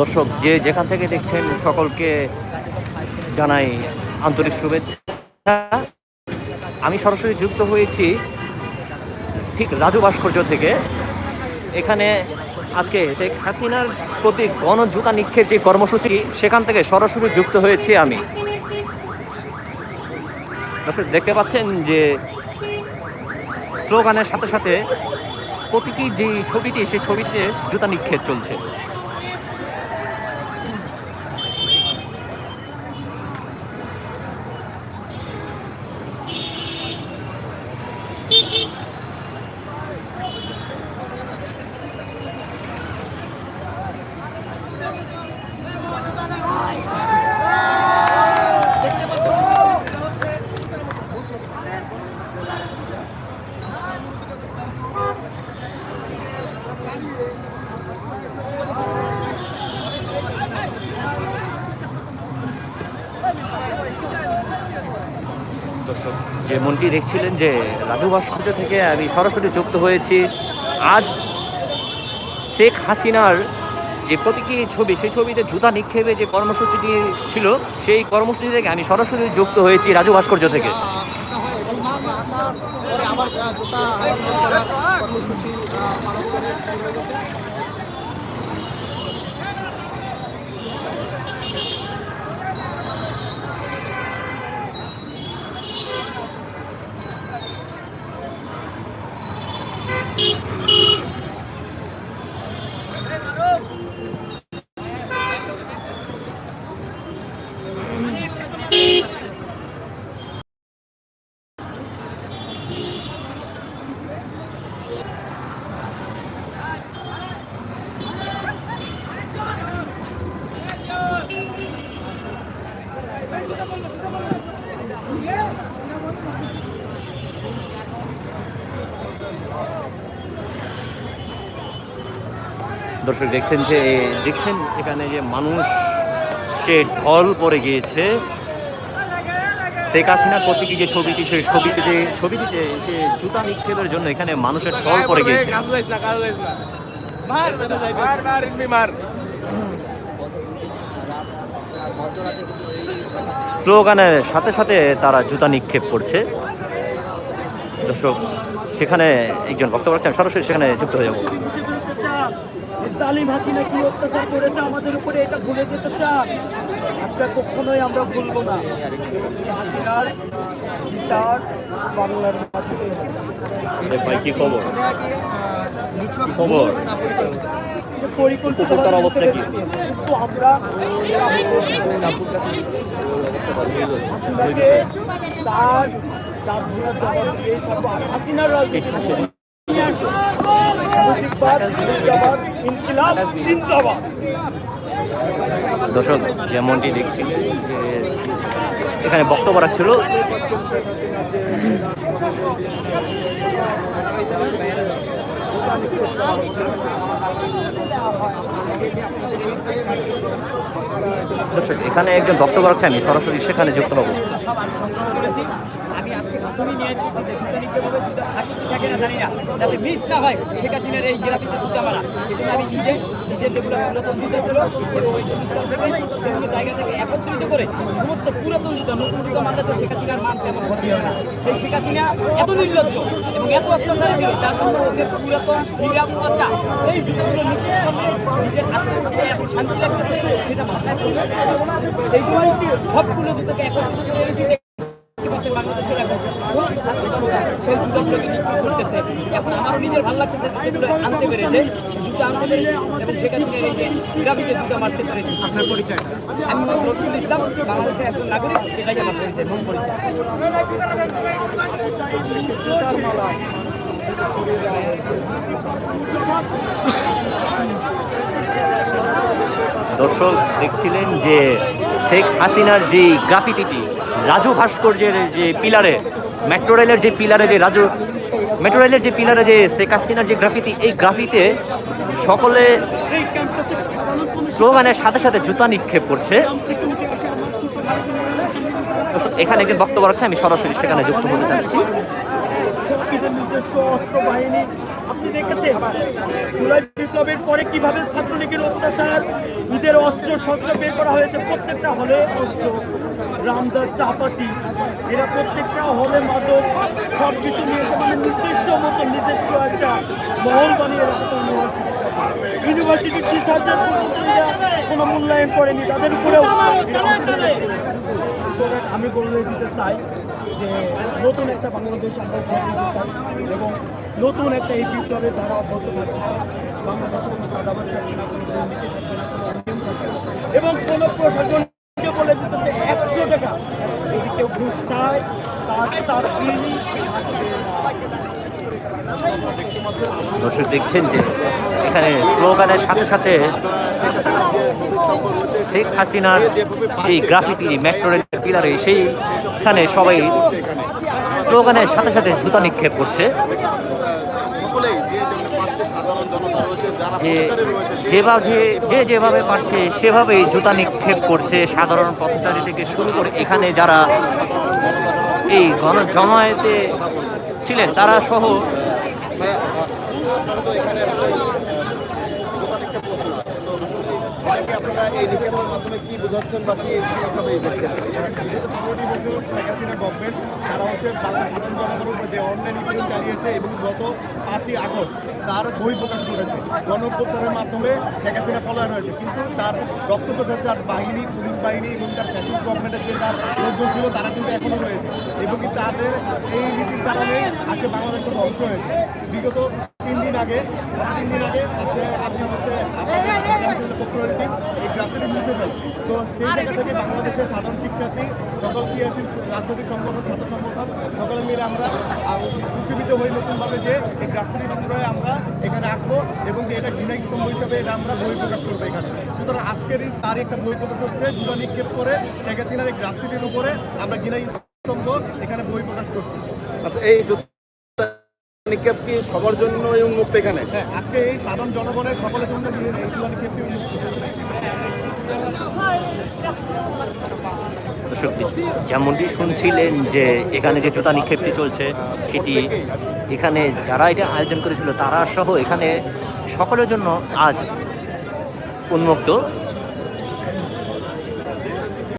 দর্শক, যে যেখান থেকে দেখছেন, সকলকে জানাই আন্তরিক শুভেচ্ছা। আমি সরাসরি যুক্ত হয়েছি ঠিক রাজু ভাস্কর্য থেকে। এখানে আজকে শেখ হাসিনার প্রতি গণজুতা নিক্ষেপ যে কর্মসূচি, সেখান থেকে সরাসরি যুক্ত হয়েছি আমি। দর্শক, দেখতে পাচ্ছেন যে স্লোগানের সাথে সাথে প্রতিটি যে ছবিটি, সেই ছবিতে জুতা নিক্ষেপ চলছে। দর্শক যেমনটি দেখছিলেন যে রাজু ভাস্কর্য থেকে আমি সরাসরি যুক্ত হয়েছি আজ শেখ হাসিনার যে প্রতীকী ছবি সেই ছবিতে জুতা নিক্ষেপে যে কর্মসূচিটি ছিল সেই কর্মসূচি থেকে আমি সরাসরি যুক্ত হয়েছি রাজু ভাস্কর্য থেকে আহ, জুতা কর্মসূচি দর্শক দেখছেন যে দেখছেন এখানে যে মানুষ, সে ঢল পড়ে গিয়েছে। শেখ হাসিনার প্রতীকী যে ছবিটি, সেই ছবিটি যে, ছবিটিতে সে জুতা নিক্ষেপের জন্য এখানে মানুষের ঢল পড়ে গিয়েছে। স্লোগানের সাথে সাথে তারা জুতা নিক্ষেপ করছে। দর্শক, সেখানে একজন বক্তব্য রাখছেন, সরাসরি সেখানে যুক্ত হয়ে যাব। জালিম হাসিনা কি অত্যাচার করেছে আমাদের উপরে এটা ভুলে যেতে চান? আমরা কখনোই আমরা ভুলবো না। হাসিনার বিচার বাংলার মাটিতে। ভাই কি খবর? কি খবর? এটা পরিকল্পিত? উপভোক্তার অবস্থা কি? কিন্তু আমরা হাসিনাকে তার তার জবাব দিয়েই থাকব হাসিনার রাজনীতি দর্শক, যেমনটি দেখছি, এখানে বক্তব্য রাখছিল দর্শক, এখানে একজন বক্তব্য রাখছে আমি, সরাসরি সেখানে যুক্ত হব। করেছি আজকে প্রথমেই নিয়ে থাকে না জানি না। যাতে মিস না হয়, শেখ হাসিনার এই গ্রাফিতে তুলতে মারা। এই আমি নিজে, নিজের যেগুলো পুরাতন জুতা ছিল, এবং ওই বিভিন্ন জায়গা থেকে একত্রিত করে সমস্ত পুরাতন জুতা নতুন জুতা মানলে তো শেখ হাসিনার মান তেমন ক্ষতি হয় না। সেই শেখ হাসিনা এত নির্লজ্জ এবং এত অত্যাচারী ছিল, যার জন্য ওকে পুরাতন, শ্রীরাম পচা এই জুতাগুলো নিজের এত শান্তি লাগতেছে সেটা ভাষায় এই জন্যই সবগুলো জুতাকে একত্রিত করে এনেছি দেখতে বাংলাদেশের এখন সমস্ত ছাত্র জনতা সেই জুতাগুলোকে নিক্ষেপ করতেছে নিজের ভালো লাগতেছে জুতাগুলো আনতে পেরেছে জুতা আনতে পেরেছে এবং সেখান থেকে গ্রামীণে মারতে পেরেছে আপনার পরিচয়? আমি ইসলাম বাংলাদেশের একজন নাগরিক এটাই আমার পরিচয় মূল পরিচয়। দর্শক দেখছিলেন যে শেখ হাসিনার যে গ্রাফিতিটি রাজু ভাস্কর্যের যে পিলারে মেট্রো রেলের যে পিলারে যে রাজু মেট্রো রেলের যে পিলারে যে শেখ হাসিনার যে গ্রাফিতি এই গ্রাফিতে সকলে স্লোগানের সাথে সাথে জুতা নিক্ষেপ করছে। এখানে একজন বক্তব্য রাখছে, আমি সরাসরি সেখানে যুক্ত হতে চাচ্ছি। আপনি দেখেছেন পরে কীভাবে ছাত্রলীগের অত্যাচার ঈদের অস্ত্র, শস্ত্র বের করা হয়েছে, প্রত্যেকটা হলে অস্ত্র রামদার চাপাতি এরা প্রত্যেকটা হলে মাদক সব কিছু নিয়ে মানে নিজস্ব মতো নিজস্ব একটা মহল বানিয়ে রাখতে ইউনিভার্সিটি ইউনিভার্সিটির টিচারদের কোনো মূল্যায়ন করেনি তাদের উপরেও আমি বলে দিতে চাই যে নতুন একটা বাংলাদেশ আমরা চাই এবং নতুন একটা এই বিপ্লবের দ্বারা অব্যাহত থাকবে বাংলাদেশে কোনো না এবং কোনো প্রশাসনকে বলে দিতে একশো টাকা কেউ। দর্শক দেখছেন যে এখানে স্লোগানের সাথে সাথে শেখ হাসিনার যে গ্রাফিটি মেট্রো রেল পিলারে সেইখানে সবাই স্লোগানের সাথে সাথে জুতা নিক্ষেপ করছে যে যেভাবে যে যেভাবে পারছে সেভাবেই জুতা নিক্ষেপ করছে সাধারণ পথচারী থেকে শুরু করে এখানে যারা এই গণ জমায়েতে ছিলেন তারা সহ ভাইয়া, আপনারা তো এখানে দোকান নিক্ষেপ করছেন তো এটাকে আপনারা এই নিক্ষেপের মাধ্যমে কি বোঝাচ্ছেন বা কি হিসাবে দেখছেন গভর্নমেন্ট তারা হচ্ছে সাধারণ জনগণের উপরে যে অনলাইন নিপীড়ন চালিয়েছে এবং গত পাঁচই আগস্ট তার বই প্রকাশ করেছে গণপ্রত্যারের মাধ্যমে শেখ হাসিনা পলায়ন হয়েছে। কিন্তু তার রক্তচোষা তার বাহিনী, পুলিশ বাহিনী এবং তার ফ্যাসিস্ট গভর্নমেন্টের যে তার লোকজন ছিল, তারা কিন্তু এখনও রয়েছে। এবং তাদের এই নীতির কারণে আজকে বাংলাদেশটা ধ্বংস হয়েছে। বিগত তিন দিন আগে তিন দিন আগে আপনার হচ্ছে এই গ্রাফটিটি মুছে ফেল তো সেই জায়গা থেকে বাংলাদেশের সাধারণ শিক্ষার্থী সকল ক্রিয়াশীল রাজনৈতিক সংগঠন ছাত্র সংগঠন সকলে মিলে আমরা উজ্জীবিত হয়ে নতুনভাবে যে এই গ্রাফটিটি পুনরায় আমরা এখানে আঁকবো এবং যে এটা বিনায়ক স্তম্ভ হিসাবে এটা আমরা বই প্রকাশ করব এখানে। সুতরাং আজকের এই তার একটা বই প্রকাশ হচ্ছে জুয়া নিক্ষেপ করে শেখ হাসিনার এই গ্রাফটিটির উপরে আমরা গিনাই স্তম্ভ এখানে বই প্রকাশ করছি। আচ্ছা এই সবার জন্যই উন্মুক্ত এখানে। হ্যাঁ আজকে এই সাধারণ জনগণের সকলের জন্য নিক্ষেপটি যেমনটি শুনছিলেন যে এখানে যে জুতা নিক্ষেপটি চলছে সেটি এখানে যারা এটা আয়োজন করেছিল তারা সহ এখানে সকলের জন্য আজ উন্মুক্ত।